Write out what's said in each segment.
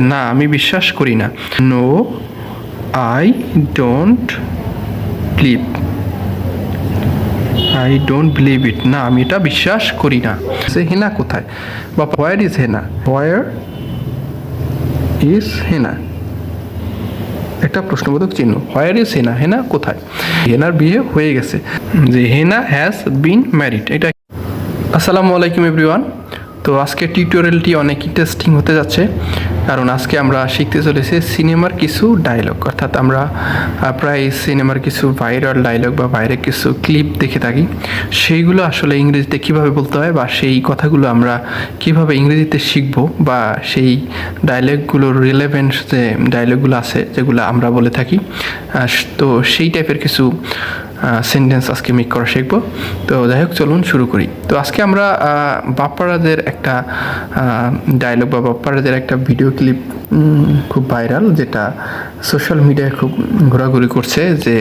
না, আমি বিশ্বাস করি না। No I don't believe I don't believe it না, আমি এটা বিশ্বাস করি না। সে হেনা কোথায়? বা where is Hena? Where is Hena? একটা প্রশ্নবোধক চিহ্ন। হোয়ার ইজ হেনা? হেনা কোথায়? হেনার বিয়ে হয়ে গেছে। যে হেনা হ্যাজ বিন ম্যারিড এটা আসসালামু আলাইকুম এভরিওয়ান তো আজকে টিউটোরিয়ালটি অনেক ইন্টারেস্টিং হতে যাচ্ছে, কারণ আজকে আমরা শিখতে চলেছি সিনেমার কিছু ডায়লগ অর্থাৎ আমরা প্রায় সিনেমার কিছু ভাইরাল ডায়লগ বা বাইরে কিছু ক্লিপ দেখে থাকি। সেইগুলো আসলে ইংরেজিতে কীভাবে বলতে হয় বা সেই কথাগুলো আমরা কীভাবে ইংরেজিতে শিখব বা সেই ডায়লগগুলোর রিলেভেন্স যে ডায়লগগুলো আছে, যেগুলো আমরা বলে থাকি। তো সেই টাইপের কিছু সেন্টেন্স আজকে মেক করা শিখব। তো যাই হোক, চলুন শুরু করি। তো আজকে আমরা বাপ্পারাদের একটা ডায়লগ বা বাপ্পারাদের একটা ভিডিও ক্লিপ খুব ভাইরাল যেটা সোশ্যাল মিডিয়ায় খুব ঘোরাঘুরি করছে যে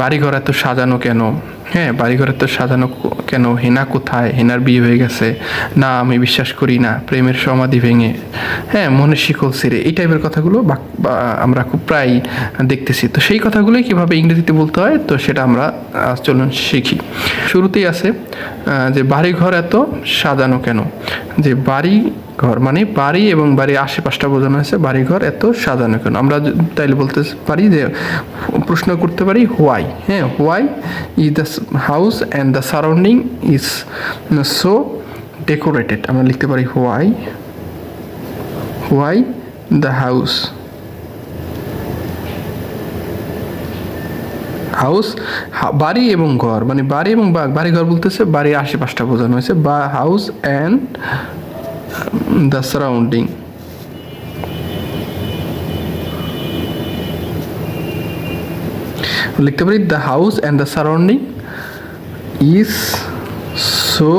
বাড়িঘর এত সাজানো কেন? হ্যাঁ বাড়িঘর তো সাজানো কেন? হেনা কোথায়? হেনার বিয়ে হয়ে গেছে। না, আমি বিশ্বাস করি না। প্রেমের সমাধি ভেঙে। হ্যাঁ মনে শিকল ছিঁড়ে। এই টাইপের কথাগুলো আমরা খুব প্রায় দেখতেছি। তো সেই কথাগুলোই কীভাবে ইংরেজিতে বলতে হয়, তো সেটা আমরা চলুন শিখি। শুরুতেই আছে যে বাড়িঘর এত সাজানো কেন? যে বাড়ি ঘর মানে বাড়ি এবং বাড়ির আশেপাশটা বোঝানো হয়েছে, বাড়িঘর এত সাজানো কেন? আমরা তাইলে বলতে পারি যে প্রশ্ন করতে পারি হোয়াই হ্যাঁ why is the house and the surrounding is so decorated আমরা লিখতে পারি why why the house house বাড়ি এবং ঘর মানে বাড়ি এবং বাড়ি ঘর বলতেছে, বাড়ির আশেপাশটা বোঝানো হয়েছে, বা হাউস অ্যান্ড দ্য সারাউন্ডিং লিখতে পারি the house and the surrounding is so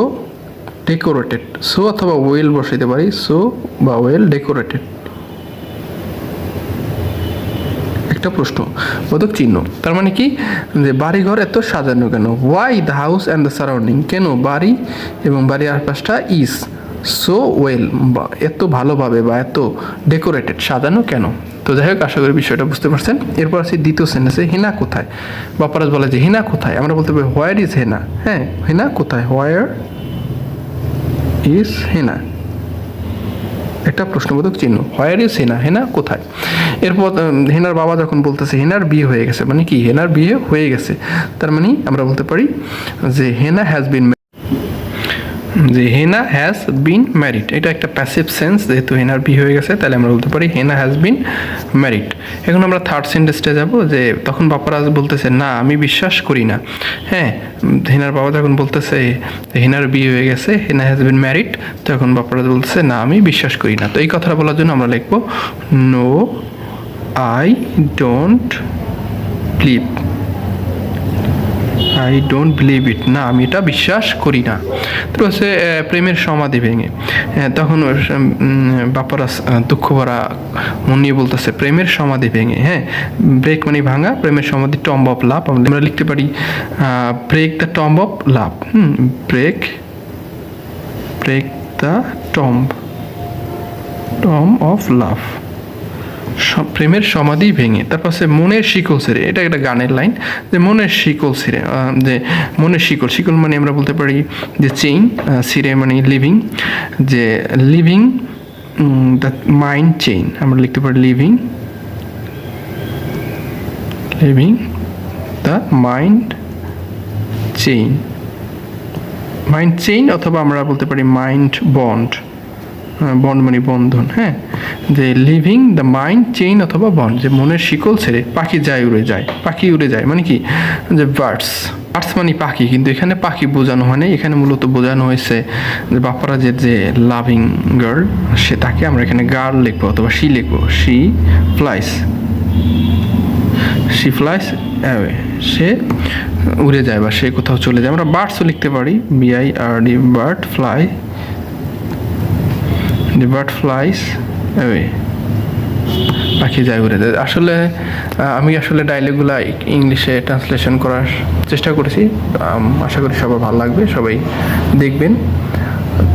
decorated so অথবা ওয়েল বসাইতে পারি সো বা ওয়েল ডেকোরেটেড একটা প্রশ্ন, বোধক চিহ্ন। তার মানে কি? যে বাড়িঘর এত সাজানো কেন? Why the house and the surrounding কেন বাড়ি এবং বাড়ির আশপাশটা ইজ সো ওয়েল বা এত ভালোভাবে বা এত ডেকোরেটেড সাজানো কেন? তো যাই হোক, আশা করি বিষয়টা বুঝতে পারছেন। এরপর আছে দ্বিতীয় সেন্টেন্সে হিনা কোথায়? বাপারাজ বলে যে, হেনা কোথায়? আমরা বলতে পারি হোয়ার ইজ হেনা হ্যাঁ হেনা কোথায়? হোয়ার ইজ হেনা একটা প্রশ্নবোধক চিহ্ন। হোয়ার ইজ হেনা হেনা কোথায়? এরপর হেনার বাবা যখন বলতেছে, হেনার বিয়ে হয়ে গেছে মানে কি? হেনার বিয়ে হয়ে গেছে। তার মানে আমরা বলতে পারি যে হেনা হ্যাজ বিন যে হেনা হ্যাজ বিন ম্যারিড এটা একটা প্যাসিভ সেন্স যেহেতু হেনার বি হয়ে গেছে, তাহলে আমরা বলতে পারি হেনা হ্যাজ বিন ম্যারিড এখন আমরা থার্ড সেন্টেন্সটা যাব, যে তখন বাপারা বলতেছে, না, আমি বিশ্বাস করি না। হ্যাঁ হেনার বাবা যখন বলতেছে, হেনার বিয়ে হয়ে গেছে, হেনা হ্যাজ বিন ম্যারিড তখন বাপারা বলতেছে, না, আমি বিশ্বাস করি না। তো এই কথাটা বলার জন্য আমরা লিখব no I don't believe I don't believe it না, আমি এটা বিশ্বাস করি না। তো হচ্ছে প্রেমের সমাধি ভেঙে তখন বাপারা দুঃখ ভরা মন নিয়ে বলতেছে, প্রেমের সমাধি ভেঙে। হ্যাঁ ব্রেক মানে ভাঙা, প্রেমের সমাধি টম্ব অফ লাভ আমরা লিখতে পারি break the tomb of love hmm break break the tomb tomb of love স- প্রেমের সমাধি ভেঙে, তারপর সে মনের শিকল ছিঁড়ে, এটা একটা গানের লাইন, যে মনের শিকল ছিঁড়ে যে মনের শিকল শিকল মানে আমরা বলতে পারি যে চেইন ছিঁড়ে মানে লিভিং যে লিভিং দ্য মাইন্ড চেইন আমরা লিখতে পারি living living the mind chain mind chain অথবা আমরা বলতে পারি মাইন্ড বন্ড বন্ড মানে বন্ধন হ্যাঁ? যে লিভিং দ্য মাইন্ড চেইন অথবা বন্ড যে মনের শিকল ছেড়ে পাখি যায় উড়ে যায়, পাখি উড়ে যায় মানে কি? যে বার্ডস বার্ডস মানে পাখি, কিন্তু এখানে পাখি বোঝানো হয়নি এখানে মূলত বোঝানো হয়েছে যে বাপারা যে লাভিং গার্ল সে তাকে আমরা এখানে গার্ল লিখব অথবা শি লিখব she flies she flies away সে উড়ে যায় বা সে কোথাও চলে যায়। আমরা বার্ডসও লিখতে পারি B I R D bird fly the bird flies away পাখি যায় উড়ে যায়। আসলে আমি আসলে ডায়লগুলো ইংলিশে ট্রান্সলেশন করার চেষ্টা করেছি। আশা করি সবার ভালো লাগবে, সবাই দেখবেন।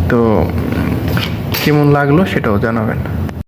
তো, কেমন লাগল সেটাও জানাবেন।